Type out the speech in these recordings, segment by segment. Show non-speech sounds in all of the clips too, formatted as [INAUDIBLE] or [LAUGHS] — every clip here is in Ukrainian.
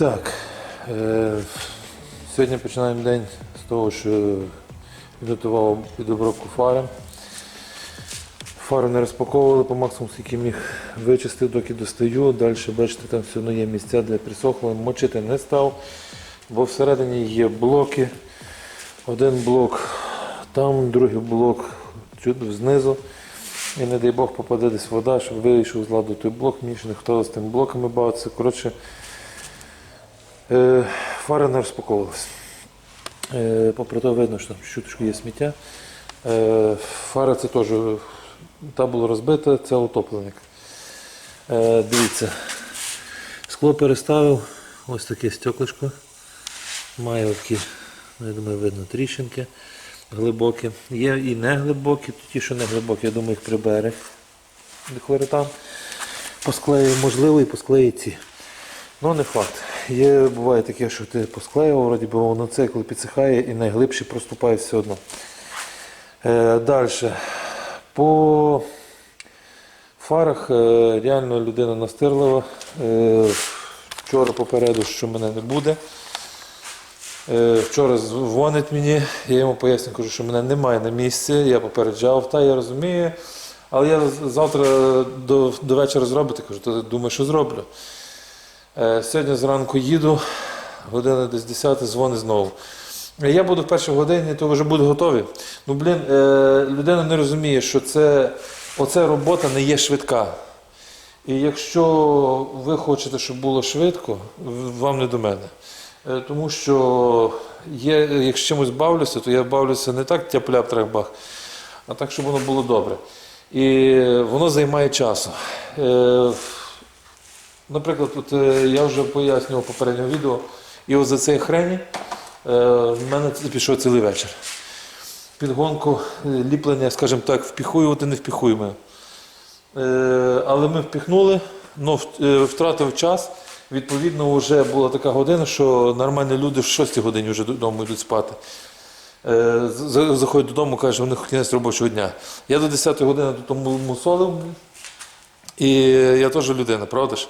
Так. Е, сьогодні починаємо день з того, що підготував під обробку фари. Фару не розпаковували по максимуму, скільки міг вичистив, доки достаю. Далі, бачите, там все одно є місця для присохло. Мочити не став, бо всередині є блоки. Один блок там, другий блок знизу. І не дай Бог попаде десь вода, щоб вийшов з ладу той блок, мені ще не хто з тими блоками бавиться. Коротше, фара не розпаковувалась. Е, попри то видно, що там чуточку є сміття. Е, фара це теж та була розбита, це утопленик. Е, дивіться, скло переставив, ось таке стеклишко. Має такі, ну, я думаю, видно тріщинки глибокі. Є і не глибокі, ті, що не глибокі, я думаю, їх прибере. Хлоритан посклеює, можливо, і посклеїть ці. Ну, не факт. Є, буває таке, що ти посклеював, вроді би воно це, коли підсихає і найглибше проступає все одно. Е, Далі. По фарах е, реально людина настирлива. Е, вчора попереду, що мене не буде. Е, Вчора дзвонить мені, я йому поясню, кажу, що мене немає на місці, я попереджав, та я розумію. Але я завтра до, до вечора зробити, кажу, то думаю, що зроблю. Е, Сьогодні зранку їду, година десь 10 дзвонить знову. Я буду в першій годині, то вже буду готовий. Ну, блін, е, людина не розуміє, що це, оця робота не є швидка. І якщо ви хочете, щоб було швидко, вам не до мене. Е, Тому що є, якщо чимось бавлюся, то я бавлюся не так тяп-ляп трах-бах, а так, щоб воно було добре. І воно займає часу. Наприклад, от, е, я вже пояснював в попередньому відео, і ось за цей хрені е, в мене це пішов цілий вечір. Підгонку, е, ліплення, скажімо так, впіхуювати не впіхуємо. Е, Але ми впіхнули, але втратив час. Відповідно, вже була така година, що нормальні люди в 6 годині вже додому йдуть спати. Е, Заходять додому, кажуть, що у них кінець робочого дня. Я до 10 години тут мусолив, і я теж людина, правда ж?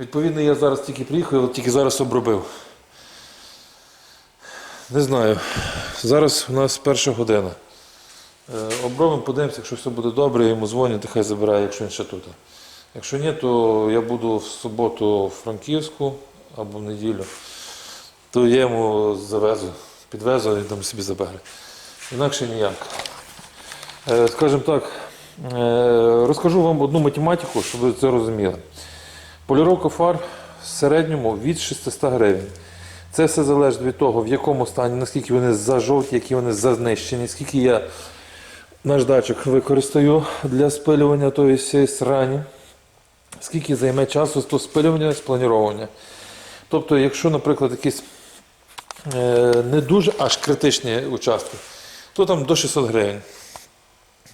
Відповідно, я зараз тільки приїхав, тільки зараз обробив. Не знаю. Зараз у нас перша година. Е, Обробимо, подивимося, якщо все буде добре, я йому дзвоню, хай забирає, якщо він ще тут. Якщо ні, то я буду в суботу в Франківську або в неділю, то я йому завезу, підвезу і там собі забере. Інакше ніяк. Е, Скажімо так, е, розкажу вам одну математику, щоб ви це розуміли. Поліровка фар в середньому від 600 гривень. Це все залежить від того, в якому стані, наскільки вони зажовті, які вони зазнищені, скільки я наждачок використаю для спилювання тої всієї срані, скільки займе часу того спилювання з планування. Тобто, якщо, наприклад, якісь е, не дуже аж критичні участки, то там до 600 гривень.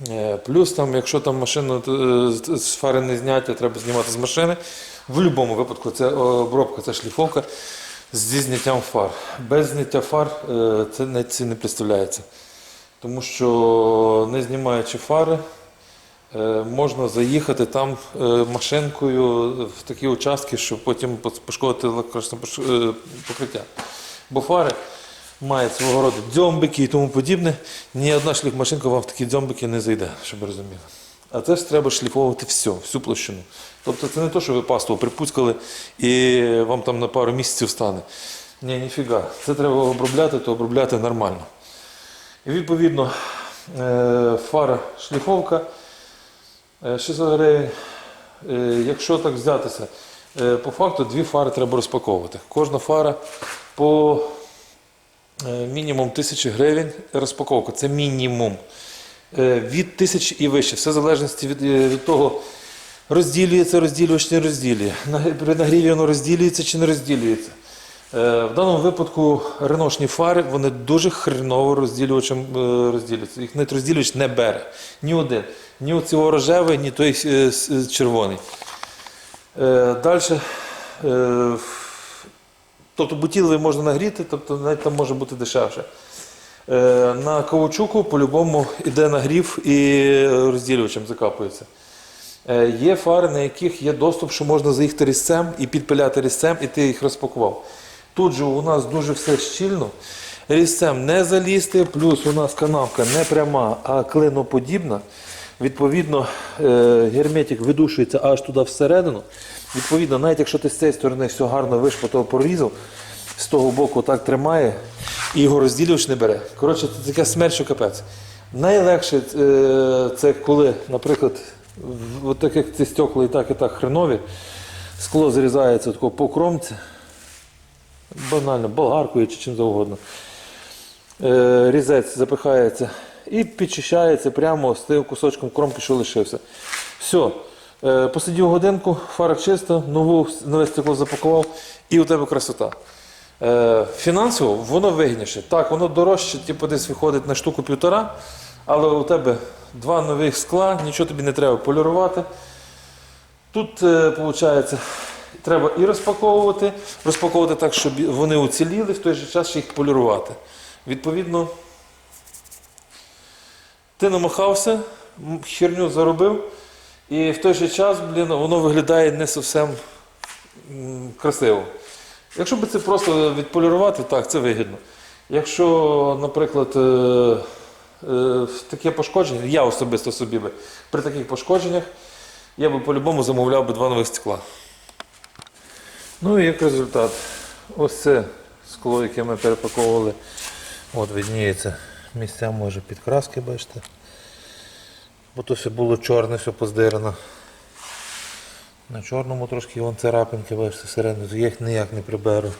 Е, Плюс, там, якщо там машину е, з- фари не зняття, треба знімати з машини. В будь-якому випадку це обробка, це шліфовка зі зняттям фар. Без зняття фар е, це не, це не представляється. Тому що не знімаючи фари, можна заїхати там машинкою в такі участки, щоб потім пошкодити електричне покриття. Бо фари мають свого роду дзьомбики і тому подібне. Ні одна шліфмашинка вам в такі дзьомбики не зайде, щоб розуміли. А це ж треба шліфовувати все, всю площину. Тобто це не те, що ви пасту припускали і вам там на пару місяців стане. Ні, ніфіга. Це треба обробляти, то обробляти нормально. І відповідно е, фара шліфовка е, 600 гривень. Е, Якщо так взятися, е, по факту дві фари треба розпаковувати. Кожна фара по е, мінімум 1000 гривень розпаковка. Це мінімум. Е, Від тисячі і вище. Все в залежності від, е, від того, розділюється розділювач, чи не розділює. При нагріві воно розділюється чи не розділюється. Е, В даному випадку реношні фари вони дуже хреново розділювачем е, розділяються. Їх навіть розділювач не бере. Ні один. Ні оці рожевий, ні той е, е, червоний. Далі. Тобто бутіловий можна нагріти, тобто навіть там може бути дешевше. Е, На каучуку по-любому йде нагрів і розділювачем закапується. Е, Є фари, на яких є доступ, що можна заїхати різцем і підпиляти різцем, і ти їх розпакував. Тут же у нас дуже все щільно. Різцем не залізти, плюс у нас канавка не пряма, а клиноподібна. Відповідно, е, герметик видушується аж туди всередину. Відповідно, навіть якщо ти з цієї сторони все гарно вишпотав, порізав, з того боку так тримає і його розділювач не бере. Коротше, це таке смерть, що капець. Найлегше е, це коли, наприклад, от так як ці стекла і так, і так хренові, скло зрізається тако по кромці, банально, болгаркою чи чим завгодно. Е, Різець запихається і підчищається прямо з тим кусочком кромки, що лишився. Все. Е, Посидів годинку, фара чиста, нову, нове стекло запакував, і у тебе красота. Е, Фінансово воно вигідніше. Так, воно дорожче, типу десь виходить на штуку півтора, але у тебе два нових скла, нічого тобі не треба полірувати. Тут, виходить, треба і розпаковувати, розпаковувати так, щоб вони уціліли, в той же час їх полірувати. Відповідно, ти намахався, херню заробив, і в той же час, блін, воно виглядає не зовсім красиво. Якщо би це просто відполірувати, так, це вигідно. Якщо, наприклад, е, е, таке пошкодження, я особисто собі би при таких пошкодженнях, я би по-любому замовляв би два нових стекла. Ну і як результат, ось це скло, яке ми перепаковували, от видніється місця може підкраски, бачите. Бо то все було чорне, все поздирано. На чорному трошки вон царапинки, бачите, всередину, я їх ніяк не приберу.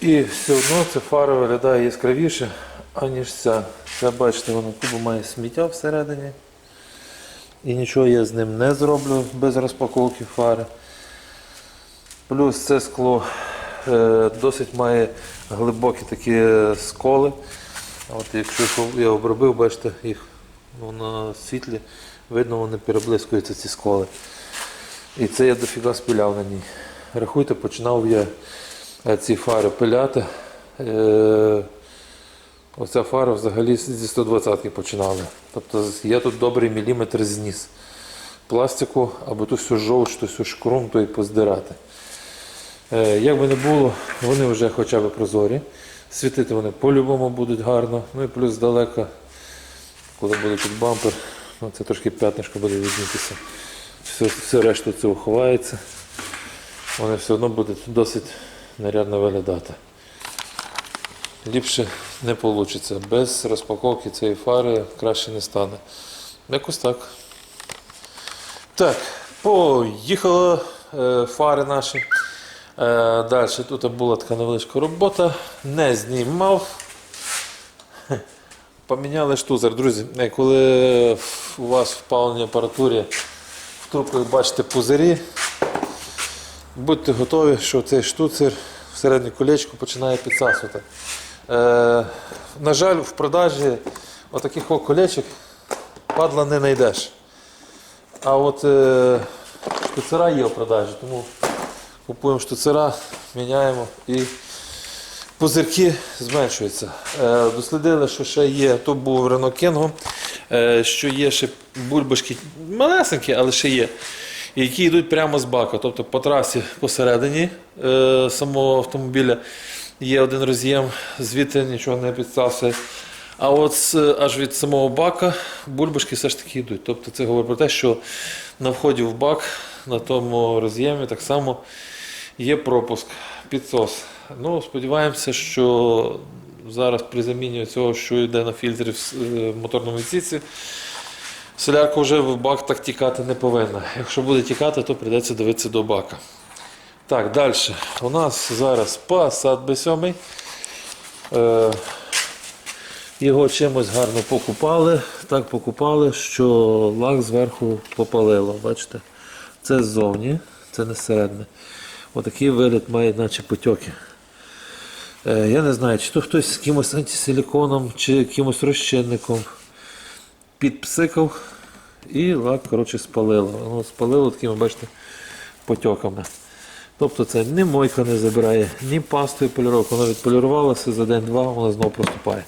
І все одно ця фара виглядає яскравіше, аніж ця. Ця, бачите, воно кубо має сміття всередині. І нічого я з ним не зроблю без розпаковки фари. Плюс це скло е, досить має глибокі такі сколи. От якщо я обробив, бачите, їх ну, на світлі, видно, вони переблискуються ці сколи. І це я дофіга спіляв на ній. Рахуйте, починав я е, ці фари пиляти. Е, Оця фара взагалі зі 120-ки починали. Тобто я тут добрий міліметр зніс пластику, аби тут все жовч, то все шкрум, то і поздирати. Е, Як би не було, вони вже хоча б прозорі. Світити вони по-любому будуть гарно. Ну і плюс далеко, коли буде тут бампер, ну, це трошки п'ятнишко буде відмітися. Все, все решту це уховається. Вони все одно будуть досить нарядно виглядати. Ліпше не вийде. Без розпаковки цієї фари краще не стане. Якось так. Так, поїхали е, фари наші. Е, далі тут була така невеличка робота. Не знімав. [LAUGHS] Поміняли штузер. Друзі, е, коли у вас в паливній апаратурі в трубках бачите пузирі, будьте готові, що цей штуцер в середнє колечко починає підсасувати. Е, на жаль, в продажі отаких от колечок падла не знайдеш. А от штуцера є в продажі, тому купуємо штуцера, міняємо і пузирки зменшуються. Е, дослідили, що ще є, то був е, що є ще бульбашки малесенькі, але ще є. Які йдуть прямо з бака, тобто по трасі посередині е, самого автомобіля є один роз'єм, звідти нічого не підстався. А от аж від самого бака бульбашки все ж таки йдуть. Тобто це говорить про те, що на вході в бак на тому роз'ємі так само є пропуск, підсос. Ну, сподіваємося, що зараз при заміні цього, що йде на фільтрі в е, моторному відсіці, солярка вже в бак так тікати не повинна. Якщо буде тікати, то прийдеться дивитися до бака. Так, далі. У нас зараз Passat B7. Е, його чимось гарно покупали. Так покупали, що лак зверху попалило. Бачите? Це ззовні, це не зсередини. Отакий вигляд має, наче потьоки. Е, я не знаю, чи то хтось з кимось антисиліконом, чи якимось розчинником підпсикав і лак коротше, спалило. Воно спалило такими, бачите, потьоками. Тобто це ні мойка не забирає, ні пастою поліровка. Вона відполірувалася за день-два, вона знову проступає.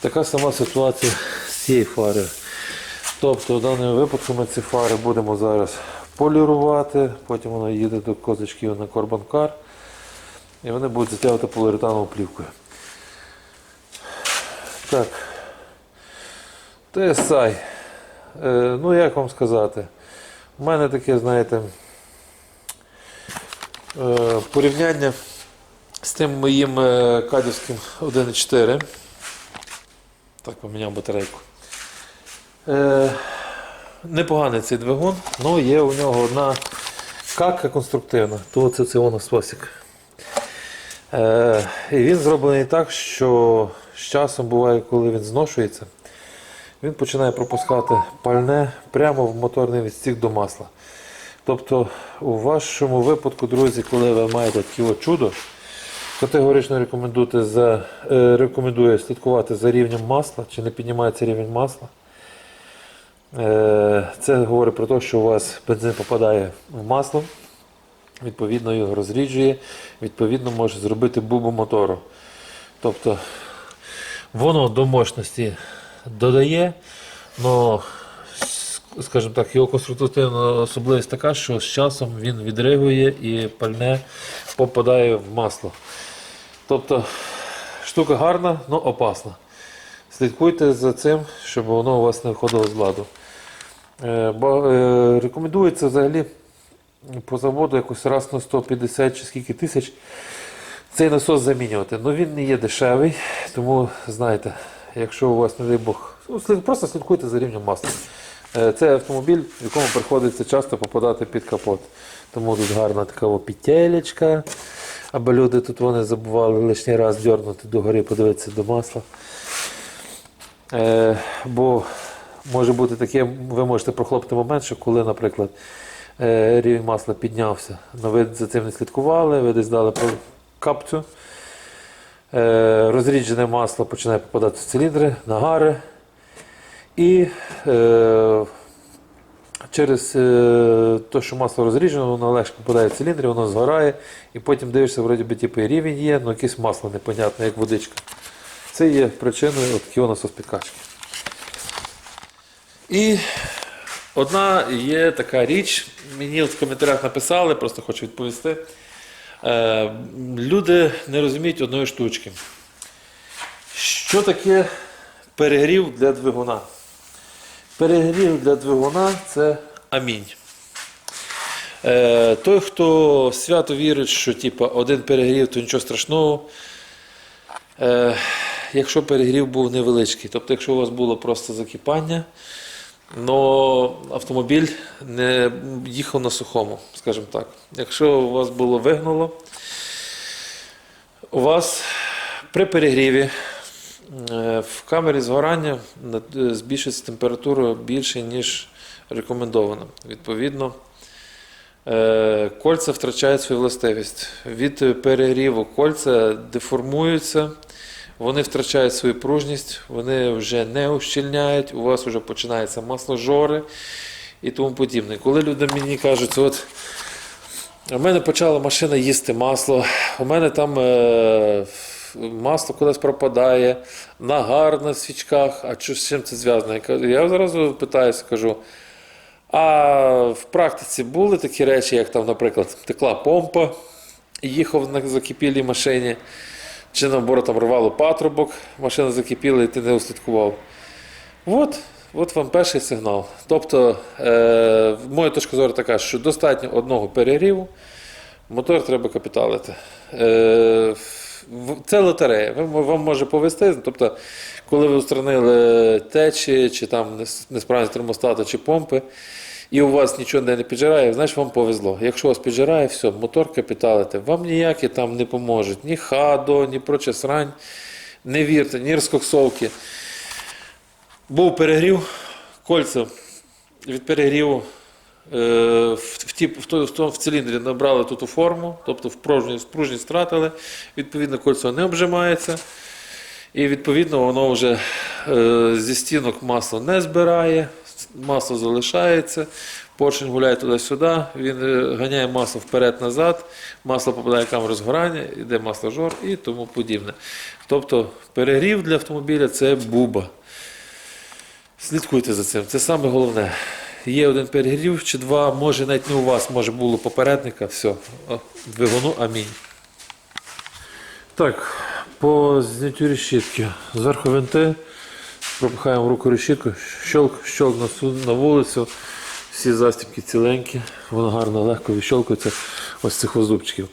Така сама ситуація з цією фарою. Тобто в даному випадку ми ці фари будемо зараз полірувати, потім воно їде до козачків на корбанкар і вони будуть затягувати поліуретановою плівкою. Так. TSI. Е, ну як вам сказати? У мене таке, знаєте, е, порівняння з тим моїм е, кадівським 1.4. Так, поміняв батарейку. Е, непоганий цей двигун, але є у нього одна кака конструктивна, то це ціонососік. Е, і він зроблений так, що з часом буває, коли він зношується, він починає пропускати пальне прямо в моторний відстік до масла. Тобто, у вашому випадку, друзі, коли ви маєте таке чудо, категорично рекомендуйте за, е, рекомендую слідкувати за рівнем масла, чи не піднімається рівень масла. Е, Це говорить про те, що у вас бензин попадає в масло, відповідно його розріджує, відповідно може зробити бубу мотору. Тобто воно до мощності додає, але, скажімо так, його конструктивна особливість така, що з часом він відригує і пальне попадає в масло. Тобто штука гарна, але опасна. Слідкуйте за цим, щоб воно у вас не виходило з ладу. Е, ба- е, Рекомендується взагалі по заводу якось раз на 150 чи скільки тисяч цей насос замінювати. Ну він не є дешевий, тому знаєте, якщо у вас, не дай Бог, ну, просто слідкуйте за рівнем масла. Е, Це автомобіль, в якому приходиться часто попадати під капот. Тому тут гарна така о, петелечка, аби люди тут вони забували лишній раз дьорнути догори, подивитися до масла. Е, бо може бути таке, ви можете прохлопити момент, що коли, наприклад, е, рівень масла піднявся, але ви за цим не слідкували, ви десь дали капцю, е, розріджене масло починає попадати в циліндри, нагари. І е, через е, те, що масло розріджено, воно легше попадає в циліндри, воно згорає, і потім дивишся, вроді би, типу, рівень є, але якесь масло непонятне, як водичка. Це є причиною от кіоносу підкачки. І одна є така річ, мені в коментарях написали, просто хочу відповісти. Е, люди не розуміють одної штучки. Що таке перегрів для двигуна? Перегрів для двигуна це амінь. Е, той, хто свято вірить, що типу, один перегрів, то нічого страшного. Е, якщо перегрів був невеличкий, тобто, якщо у вас було просто закипання, але автомобіль не їхав на сухому, скажімо так. Якщо у вас було вигнуло, у вас при перегріві е, в камері згорання над- збільшується температура більше, ніж рекомендовано. Відповідно, Е, Кольця втрачають свою властивість. Від е, перегріву кольця деформуються, вони втрачають свою пружність, вони вже не ущільняють, у вас вже починається масложори і тому подібне. Коли люди мені кажуть, от у мене почала машина їсти масло, у мене там е, масло кудись пропадає, нагар на свічках, а з чим це зв'язано? Я зразу питаюся, кажу. А в практиці були такі речі, як там, наприклад, текла помпа, їхав на закипілій машині, чи наоборот там рвало патрубок, машина закипіла і ти не услідкував. От, от вам перший сигнал. Тобто, е, моя точка зору така, що достатньо одного перегріву, мотор треба капіталити. Е, це лотерея. Вам може повести. Тобто, коли ви устранили течі, чи там нес- несправність термостату, чи помпи, і у вас нічого не піджирає, значить вам повезло. Якщо вас піджирає, все, мотор капіталите. Вам ніякі там не поможуть. Ні хадо, ні проча срань. Не вірте, ні розкоксовки. Був перегрів, кольця від перегріву е, в, в, в, в, в циліндрі набрали тут у форму, тобто в пружність втратили, відповідно, кольцо не обжимається. І відповідно воно вже е, зі стінок масло не збирає, масло залишається, поршень гуляє туди-сюди, він е, ганяє масло вперед-назад, масло попадає в камеру згорання, йде масложор і тому подібне. Тобто перегрів для автомобіля це буба. Слідкуйте за цим. Це саме головне. Є один перегрів чи два, може навіть не у вас, може було попередника. Все. Двигуну, амінь. Так, по зняттю решітки. Зверху винти. Пропихаємо в руку решітку, щелк, щелк на, вулицю. Всі застібки ціленькі, воно гарно легко відщолкується ось цих зубчиків.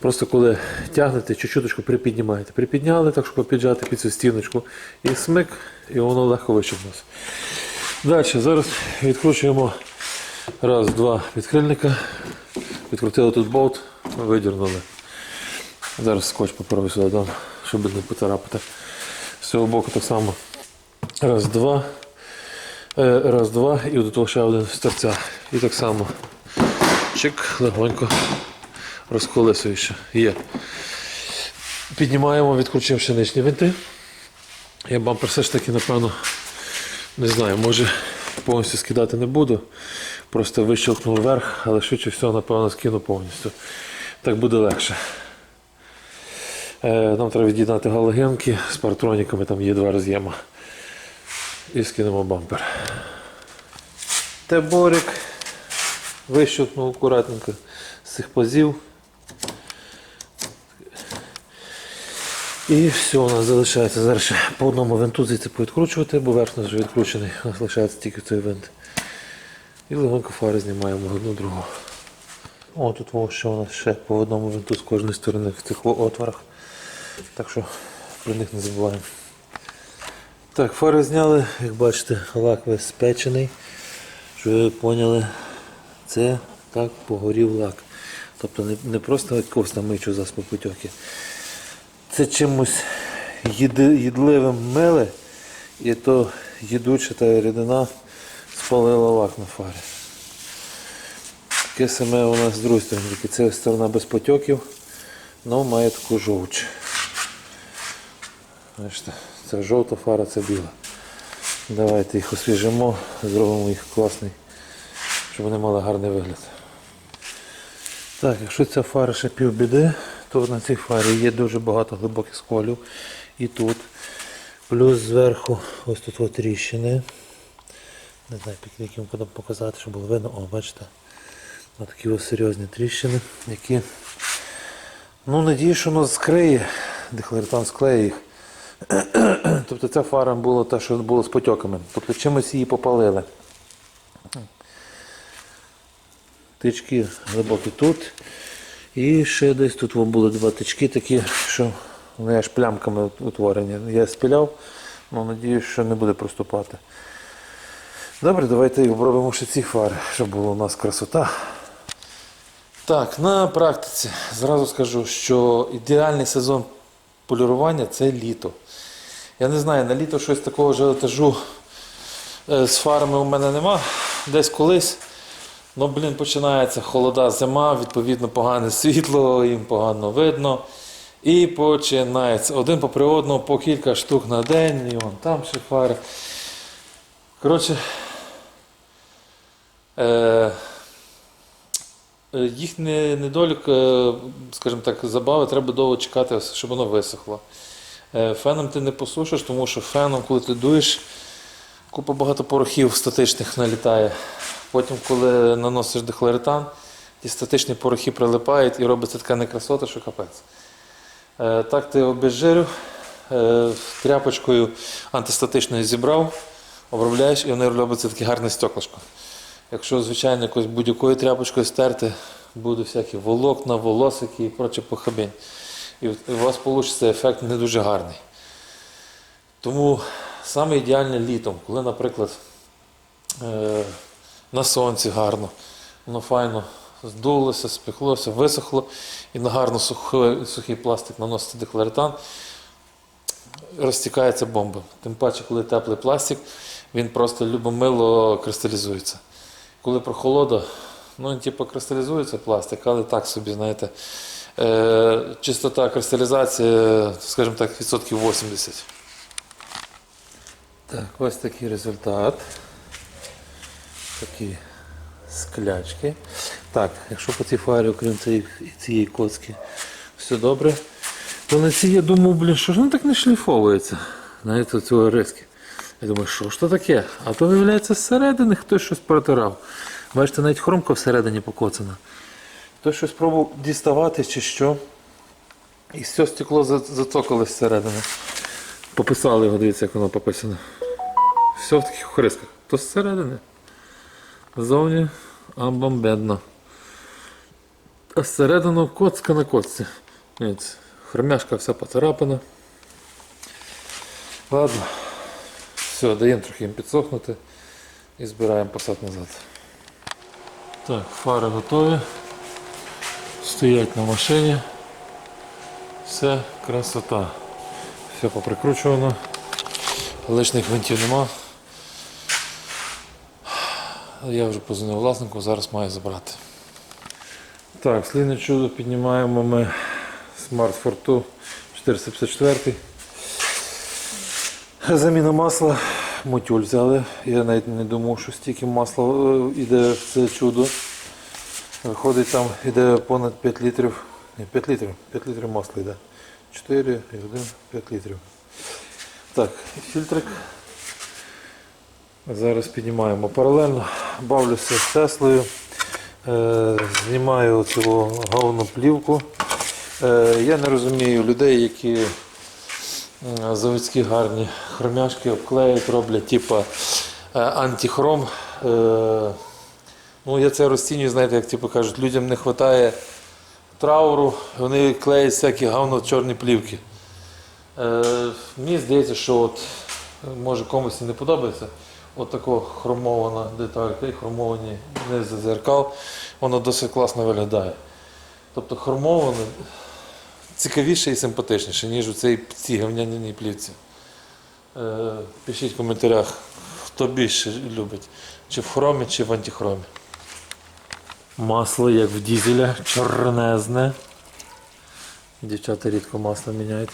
Просто коли тягнете, чуть-чуточку припіднімаєте. Припідняли, так щоб піджати під цю стіночку. І смик, і воно легко вищепнулося. Далі, зараз відкручуємо раз, два відкрильника. Відкрутили тут болт, видірнули. Зараз скотч попробую сюди дам, щоб не поцарапати. З цього боку так само. Раз, два. Е, Раз, два. І до того ще один з торця. І так само. Чик, легонько. Розколесуєш. Є. Піднімаємо, відкручуємо нижні винти. Я бампер все ж таки, напевно, не знаю, може повністю скидати не буду. Просто вищелкнув вверх, але швидше всього, напевно, скину повністю. Так буде легше. Е, Нам треба від'єднати галогенки з партроніками, там є два роз'єма. І скинемо бампер. Теборик вищелкнув акуратненько з цих пазів. І все, у нас залишається зараз ще по одному винту звідси повідкручувати, бо верх вже відкручений, у нас лишається тільки цей винт. І легонько фари знімаємо одну другу. О, тут ще у нас ще по одному винту з кожної сторони в цих отворах. Так що про них не забуваємо. Так, фари зняли, як бачите, лак весь спечений. Щоб ви поняли, це так погорів лак. Тобто не, не просто якогось там мичу за спопотьоки. Це чимось їди, їдливим мили, і то їдуча та рідина спалила лак на фарі. Таке саме у нас з другої це сторона без потьоків, але має таку жовч. Бачите, це жовта фара, це біла. Давайте їх освіжимо, зробимо їх класний, щоб вони мали гарний вигляд. Так, якщо ця фара ще півбіди, то на цій фарі є дуже багато глибоких сколів. І тут. Плюс зверху ось тут от тріщини. Не знаю, під яким кодом показати, щоб було видно. О, бачите. Ось такі ось серйозні тріщини, які. Ну, надію, що воно скриє. Дехлоретан склеє їх. [CLEARS THROAT] Тобто ця фара була те, що було з потьоками. Тобто чимось її попалили. Тички глибокі тут. І ще десь тут були два тички такі, що вони аж плямками утворені. Я спіляв, але надіюсь, що не буде проступати. Добре, давайте обробимо ще ці фари, щоб була у нас красота. Так, на практиці зразу скажу, що ідеальний сезон полірування це літо. Я не знаю, на літо щось такого ажіотажу е, з фарами у мене нема. Десь колись. Ну, блін, починається холода зима, відповідно, погане світло, їм погано видно. І починається один попри одного по кілька штук на день, і вон там ще фари. Коротше, е, їхній недолік, е, скажімо так, забави, треба довго чекати, щоб воно висохло. Е, Феном ти не посушиш, тому що феном, коли ти дуєш, купа багато порохів статичних налітає. Потім, коли наносиш дехлоретан, ті статичні порохи прилипають і робиться така некрасота, що капець. Е, Так ти обезжирив, е, тряпочкою антистатичною зібрав, обробляєш і воно робиться таке гарне стеклышко. Якщо, звичайно, якось будь-якою тряпочкою стерти, будуть всякі волокна, волосики і проче похабінь. І у вас вийде ефект не дуже гарний. Тому саме ідеальне літом, коли, наприклад, е, на сонці гарно, воно файно здулося, спеклося, висохло і на гарно сухий, сухий пластик наносити декларетан, розтікається бомба. Тим паче, коли теплий пластик, він просто любомило кристалізується. Коли прохолода, ну він типу кристалізується пластик, але так собі, знаєте, чистота кристалізації, скажімо так, відсотків 80. Так, ось такий результат. Такі склячки. Так, якщо по цій фарі, окрім цієї, цієї коцки, все добре, то на цій я думав, блін, що ж воно так не шліфовується. Знаєте, цього риски. Я думаю, що ж то таке? А то, виявляється, зсередини хтось щось протирав. Бачите, навіть хромка всередині покоцана. Хтось щось пробував діставати чи що. І все стекло за- зацокалось зсередини. Пописали його, дивіться, як воно пописано. Все в таких хрисках. То зсередини. Ззовні амбомбедно. А зсередину коцка на коцці. Хромяшка вся поцарапана. Ладно. Все, даємо трохи їм підсохнути і збираємо посад назад. Так, фари готові. Стоять на машині. Все, красота. Все поприкручувано. Лишних гвинтів нема. Я вже позвонив власнику, зараз маю забрати. Так, слідне чудо піднімаємо ми Smart Fortwo 454. Заміна масла, мотюль взяли. Я навіть не думав, що стільки масла е, йде в це чудо. Виходить, там йде понад 5 літрів. Ні, 5 літрів, 5 літрів масла йде. 4 і 1, 5 літрів. Так, фільтрик. Зараз піднімаємо паралельно, бавлюся з Теслою, е, знімаю цю говну плівку. Е, я не розумію людей, які заводські гарні хромяшки обклеють, роблять типа е, антихром. Ну, я це розцінюю, знаєте, як типу кажуть, людям не вистачає трауру, вони клеять всякі говно чорні плівки. Е, мені здається, що от, може комусь і не подобається. От такого хромована деталька і хромовані низи зеркал, воно досить класно виглядає. Тобто хромоване цікавіше і симпатичніше, ніж у цій цій говняній плівці. Е, пишіть в коментарях, хто більше любить, чи в хромі, чи в антихромі. Масло, як в дізеля, чорнезне. Дівчата рідко масло міняють.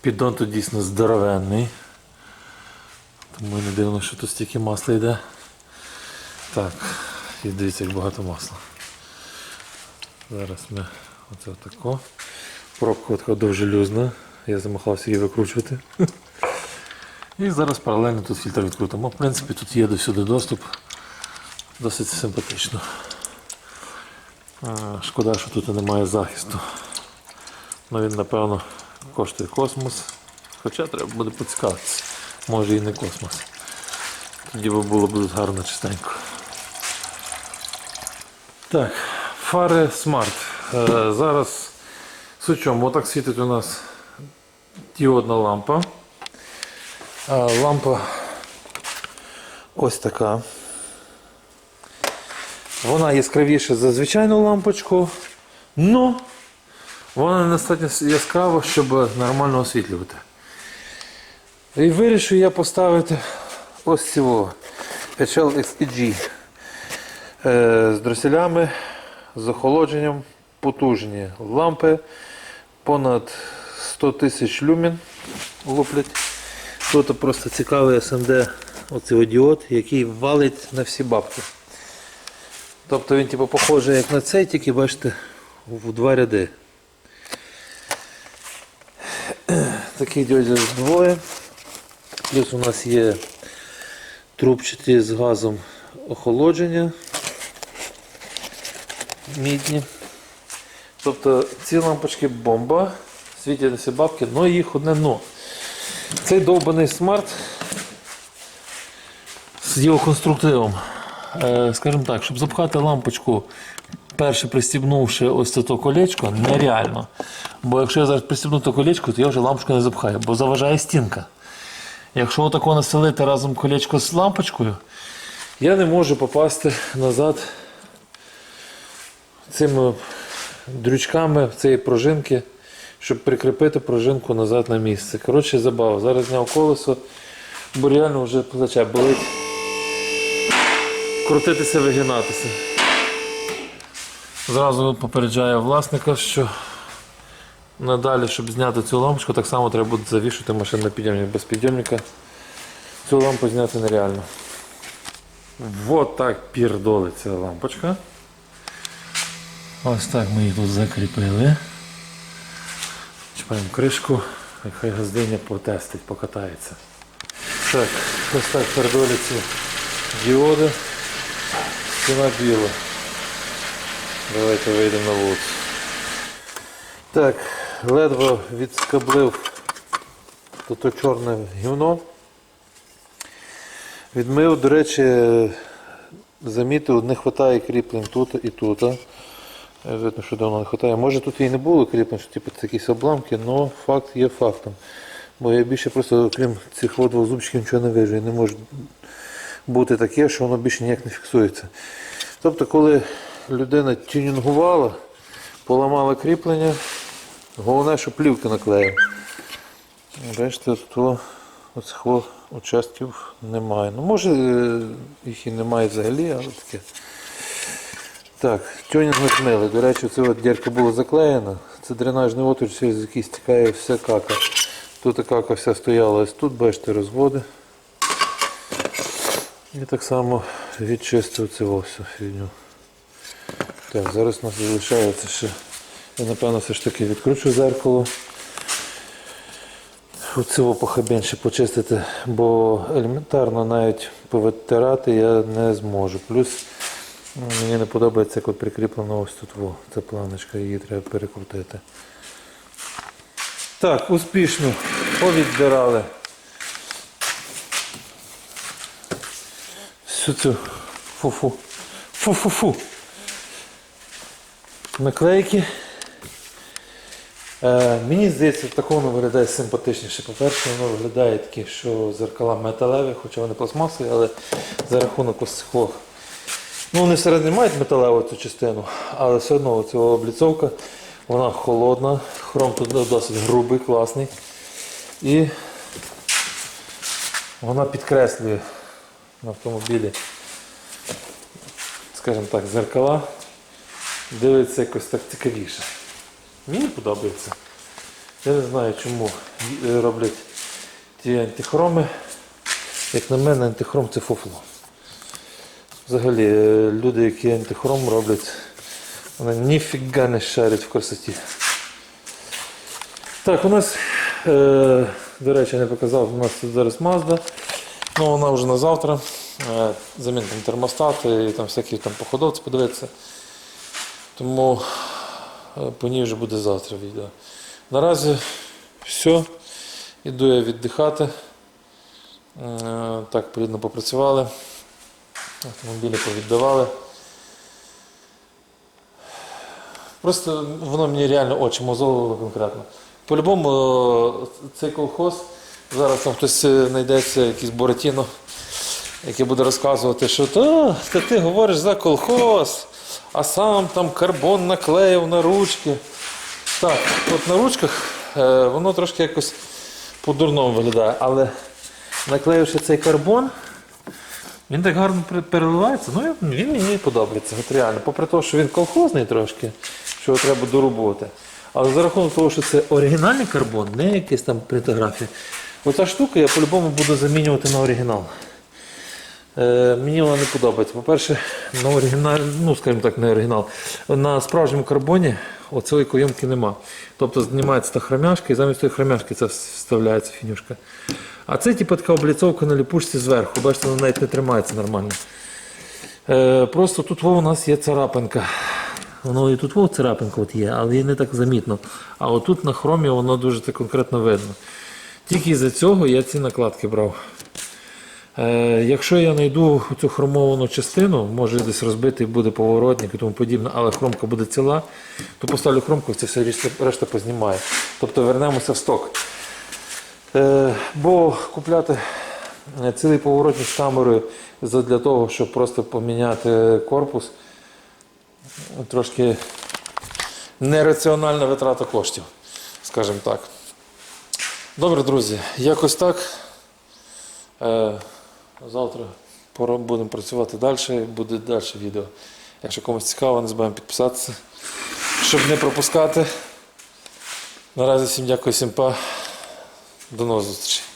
Піддон тут дійсно здоровенний. Тому не дивно, що тут стільки масла йде. Так, і дивіться, як багато масла. Зараз ми оце отако. Пробка така довжелюзна. Я замахався її викручувати. І зараз паралельно тут фільтр відкрутимо. В принципі, тут є до сюди доступ. Досить симпатично. Шкода, що тут немає захисту. Ну він, напевно, коштує космос. Хоча треба буде поцікавитися. Може і не космос. Тоді би було б гарно чистенько. Так, фари Smart. Е, зараз суть чому, отак світить у нас діодна лампа. Лампа ось така. Вона яскравіша за звичайну лампочку, але вона недостатньо яскрава, щоб нормально освітлювати. І вирішив я поставити ось цього HL XEG е, з дроселями, з охолодженням, потужні лампи, понад 100 тисяч люмен луплять. Тут просто цікавий SMD оцей діод, який валить на всі бабки. Тобто він типу, похожий як на цей, тільки бачите, в два ряди. Таких діодів двоє. Плюс у нас є трубчаті з газом охолодження. Мідні. Тобто ці лампочки бомба, світять на всі бабки, але їх одне но. Цей довбаний смарт з його конструктивом. Е, скажімо так, щоб запхати лампочку, перше пристібнувши ось це то колечко, нереально. Бо якщо я зараз пристібну то колечко, то я вже лампочку не запхаю, бо заважає стінка. Якщо отако населити разом колечко з лампочкою, я не можу попасти назад цими дрючками цієї пружинки, щоб прикріпити пружинку назад на місце. Коротше, забава. Зараз зняв колесо, бо реально вже плече болить. Крутитися, вигинатися. Зразу попереджаю власника, що надалі, щоб зняти цю лампочку, так само треба буде завішувати машину на підйомник. Без підйомника цю лампу зняти нереально. Вот так пірдолить ця лампочка. Ось так ми її тут закріпили. Чіпаємо кришку, хай газдиня потестить, покатається. Так, ось так передоляться діоди. Стіна біла. Давайте вийдемо на вулицю. Так, ледве відскаблив тут чорне гівно. Відмив, до речі, замітив, не вистачає кріплень тут і тут. Видно, що давно не вистачає. Може тут і не було кріплень, що типу, якісь обламки, але факт є фактом. Бо я більше просто, крім цих двох зубчиків, нічого не вижу. І не може бути таке, що воно більше ніяк не фіксується. Тобто, коли людина тюнінгувала, поламала кріплення, головне, щоб плівки наклеїв. Бачите, то оцих участків немає. Ну, може, е, їх і немає взагалі, але таке. Так, тюнінг змили. До речі, це от дірка була заклеєна. Це дренажний отвір, через який стікає вся кака. Тут і кака вся стояла ось тут, бачите, розводи. І так само відчистив всю фігню. Так, зараз у нас залишається ще. Я напевно все ж таки відкручу зеркало. Оцього похабенше почистити, бо елементарно навіть повитирати я не зможу. Плюс ну, мені не подобається, як прикріплено ось тут во, ця планочка, її треба перекрутити. Так, успішно повіддирали. Всю фу-фу. Фу-фу-фу. Наклейки. Е, мені здається, в такому воно виглядає симпатичніше. По-перше, воно виглядає таке, що зеркала металеві, хоча вони пластмасові, але за рахунок ось цих. Ну, вони всередині мають металеву цю частину, але все одно ця обліцовка, вона холодна, хром тут досить грубий, класний. І вона підкреслює на автомобілі, скажімо так, зеркала. Дивиться якось так цікавіше. Мені подобається. Я не знаю, чому е, роблять ті антихроми. Як на мене, антихром це фуфло. Взагалі, е, люди, які антихром роблять, вони ніфіга не шарять в красоті. Так, у нас, е, до речі, не показав, у нас тут зараз Mazda. Ну, вона вже на завтра. Е, замін там термостати і там всякі там походовці подивитися. Тому е, по ній вже буде завтра відео. Наразі все. Іду я віддихати. Е, Так, плідно попрацювали. Автомобілі повіддавали. Просто воно мені реально очі мозолило конкретно. По-любому цей колхоз, зараз там хтось е, знайдеться, якийсь Буратіно, який буде розказувати, що та, та ти говориш за колхоз, а сам там карбон наклеїв на ручки. Так, от на ручках е, воно трошки якось по-дурному виглядає, але наклеївши цей карбон, він так гарно переливається. Ну, він мені подобається, от реально. Попри те, що він колхозний трошки, що його треба дорубувати. Але за рахунок того, що це оригінальний карбон, не якийсь там принтографія. Оця штука я по-любому буду замінювати на оригінал. Е, мені вона не подобається. По-перше, на оригінал, ну скажімо так, не оригінал. На справжньому карбоні оцієї койомки нема. Тобто знімається та хромяшка і замість тої хромяшки це вставляється фінюшка. А це типу така обліцовка на ліпучці зверху. Бачите, вона навіть не тримається нормально. Е, просто тут у нас є царапинка. Воно і тут во, царапинка от є, але її не так замітно. А отут на хромі воно дуже конкретно видно. Тільки з-за цього я ці накладки брав. Е, якщо я знайду цю хромовану частину, може десь розбитий буде поворотник і тому подібне, але хромка буде ціла, то поставлю хромку, це все решта, решта познімає. Тобто вернемося в сток. Е, бо купляти е, цілий поворотник з камерою для того, щоб просто поміняти корпус, трошки нераціональна витрата коштів, скажімо так. Добре, друзі, якось так. Е, Завтра будемо працювати далі, буде далі відео. Якщо комусь цікаво, не забуваємо підписатися, щоб не пропускати. Наразі всім дякую, всім па. До нових зустрічей.